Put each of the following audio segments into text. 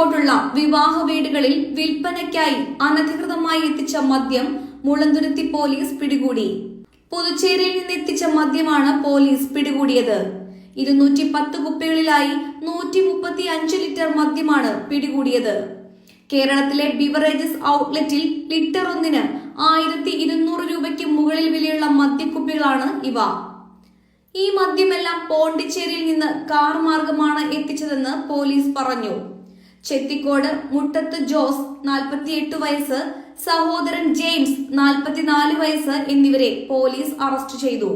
ചെത്തിക്കോട്ടുള്ള വിവാഹ വീടുകളിൽ വിൽപ്പനയ്ക്കായി അനധികൃതമായി എത്തിച്ച മദ്യം മുളന്തുരുത്തി പോലീസ് പിടികൂടി. പുതുച്ചേരിയിൽ നിന്ന് എത്തിച്ച മദ്യമാണ് പോലീസ് പിടികൂടിയത്. ഇരുന്നൂറ്റി പത്ത് കുപ്പികളിലായി നൂറ്റി മുപ്പത്തി അഞ്ച് ലിറ്റർ മദ്യമാണ് പിടികൂടിയത്. കേരളത്തിലെ ബിവറേജസ് ഔട്ട്ലെറ്റിൽ ലിറ്റർ ഒന്നിന് ആയിരത്തി ഇരുന്നൂറ് രൂപയ്ക്ക് മുകളിൽ വിലയുള്ള മദ്യക്കുപ്പികളാണ് ഇവ. ഈ മദ്യമെല്ലാം പോണ്ടിച്ചേരിയിൽ നിന്ന് കാർ മാർഗമാണ് എത്തിച്ചതെന്ന് പോലീസ് പറഞ്ഞു. ചെത്തിക്കോട് മുട്ടത്ത് ജോസ് നാൽപ്പത്തിയെട്ട് വയസ്സ് സഹോദരൻ ജെയിംസ് നാൽപ്പത്തിനാല് വയസ്സ് എന്നിവരെ പോലീസ് അറസ്റ്റ് ചെയ്തു.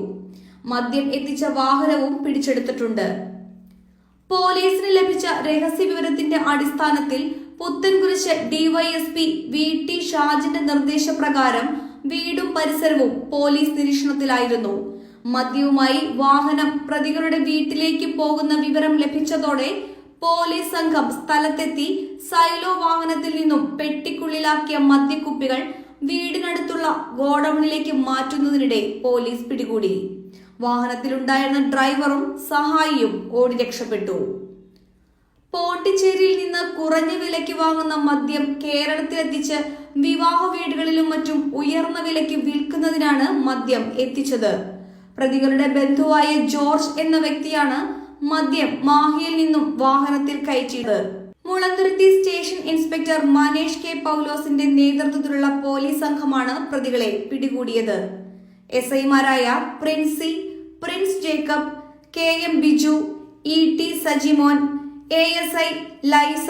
മദ്യം എത്തിച്ച വാഹനവും പിടിച്ചെടുത്തിട്ടുണ്ട്. പോലീസിന് ലഭിച്ച രഹസ്യ വിവരത്തിന്റെ അടിസ്ഥാനത്തിൽ പുത്തൻകുരിശ് ഡിവൈഎസ്പി വി ടി ഷാജിന്റെ നിർദ്ദേശപ്രകാരം വീടും പരിസരവും പോലീസ് നിരീക്ഷണത്തിലായിരുന്നു. മദ്യവുമായി വാഹനം പ്രതികളുടെ വീട്ടിലേക്ക് പോകുന്ന വിവരം ലഭിച്ചതോടെ പോലീസ് സംഘം സ്ഥലത്തെത്തി സൈലോ വാഹനത്തിൽ നിന്നും പെട്ടിക്കുള്ളിലാക്കിയ മദ്യക്കുപ്പികൾ വീടിനടുത്തുള്ള ഗോഡൌണിലേക്ക് മാറ്റുന്നതിനിടെ പോലീസ് പിടികൂടി. വാഹനത്തിലുണ്ടായിരുന്ന ഡ്രൈവറും സഹായിയും ഓടി രക്ഷപ്പെട്ടു. പോണ്ടിച്ചേരിയിൽ നിന്ന് കുറഞ്ഞ വിലയ്ക്ക് വാങ്ങുന്ന മദ്യം കേരളത്തിലെത്തിച്ച് വിവാഹ വീടുകളിലും മറ്റും ഉയർന്ന വിലയ്ക്ക് വിൽക്കുന്നതിനാണ് മദ്യം എത്തിച്ചത്. പ്രതികളുടെ ബന്ധുവായ ജോർജ് എന്ന വ്യക്തിയാണ് മദ്യം മാഹിയിൽ നിന്നും വാഹനത്തിൽ കയറ്റിയത്. Mulanthuruthy station inspector Manesh K പൗലോസിന്റെ നേതൃത്വത്തിലുള്ള പോലീസ് സംഘമാണ് പ്രതികളെ പിടികൂടിയത്. എസ് ഐമാരായ Princy Prince Jacob K M Biju E T Sajimon A S I Laisa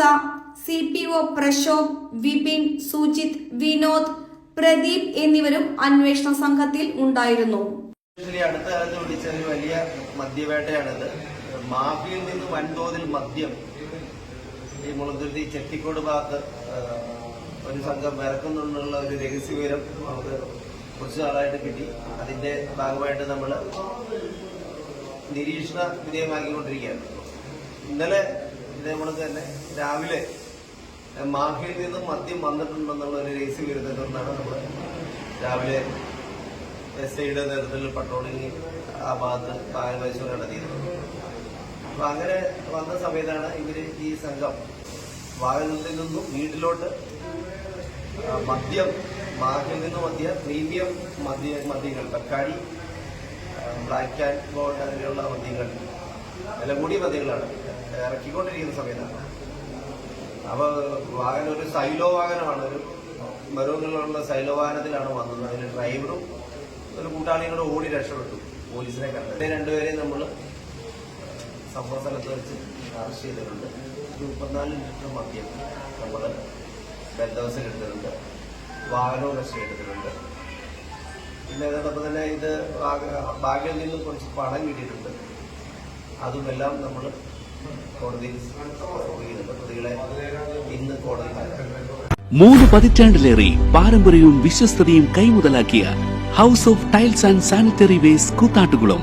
C P O Prashobh Vipin Sujith Vinod Pradeep എന്നിവരും അന്വേഷണ സംഘത്തിൽ ഉണ്ടായിരുന്നു. അടുത്ത കാലത്ത് വിളിച്ച വലിയ മദ്യവേട്ടയാണിത്. മാഫിയിൽ നിന്ന് വൻതോതിൽ മദ്യം ഈ മുളന്തുരുത്തി ചെട്ടിക്കോട് ഭാഗത്ത് ഒരു സംഘം ഇറക്കുന്നുണ്ടെന്നുള്ള ഒരു രഹസ്യ വിവരം നമുക്ക് കുറച്ച് നാളായിട്ട് കിട്ടി. അതിന്റെ ഭാഗമായിട്ട് നമ്മൾ നിരീക്ഷണ വിധേയമാക്കിക്കൊണ്ടിരിക്കുകയാണ് ഇന്നലെ ഇതേപോലെ തന്നെ രാവിലെ മാഫിയിൽ നിന്നും മദ്യം വന്നിട്ടുണ്ടെന്നുള്ള ഒരു രഹസ്യ വിവരത്തെ തുടർന്നാണ് നമ്മൾ രാവിലെ എസ് ഐയുടെ നേതൃത്വത്തിൽ പട്രോളിംഗ് ആ ഭാഗത്ത് പരിശോധന നടത്തിയത്. അപ്പൊ അങ്ങനെ വന്ന സമയത്താണ് ഇവർ ഈ സംഘം വാഹനത്തിൽ നിന്നും വീട്ടിലോട്ട് മദ്യം മാർക്കിൽ നിന്നും മദ്യ പ്രീമിയം മദ്യ മദ്യങ്ങൾ തക്കാളി ബ്ലാക്ക് ആൻഡ് ഗോൾഡ് അങ്ങനെയുള്ള മദ്യങ്ങൾ വില കൂടിയ മദ്യങ്ങളാണ് ഇറക്കിക്കൊണ്ടിരിക്കുന്ന സമയത്താണ്. അപ്പൊ വാഹനം ഒരു സൈലോ വാഹനമാണ്. ഒരു മെറൂണിലുള്ള സൈലോ വാഹനത്തിലാണ് വന്നത്. അതിന് ഡ്രൈവറും ഒരു കൂട്ടാളിയും കൂടെ ഓടി രക്ഷപ്പെട്ടു. പോലീസിനെ കണ്ടത് രണ്ടുപേരെയും നമ്മൾ സംഭവ സ്ഥലത്ത് വെച്ച് അറസ്റ്റ് ചെയ്തിട്ടുണ്ട്. മുപ്പത്തിനാല് ലിറ്റർ മദ്യം നമ്മൾ ബന്ധവസിൽ എടുത്തിട്ടുണ്ട്. വാഹനവും കസ്റ്റഡി എടുത്തിട്ടുണ്ട് പിന്നെ അതോടൊപ്പം തന്നെ ഇത് ബാഗിൽ നിന്ന് കുറച്ച് പണം കിട്ടിയിട്ടുണ്ട്. അതുമെല്ലാം നമ്മൾ മൂന്ന് പതിറ്റാണ്ടിലേറെ പാരമ്പര്യവും വിശ്വസ്തതയും കൈമുതലാക്കിയ house of tiles and sanitary waste Koothattukulam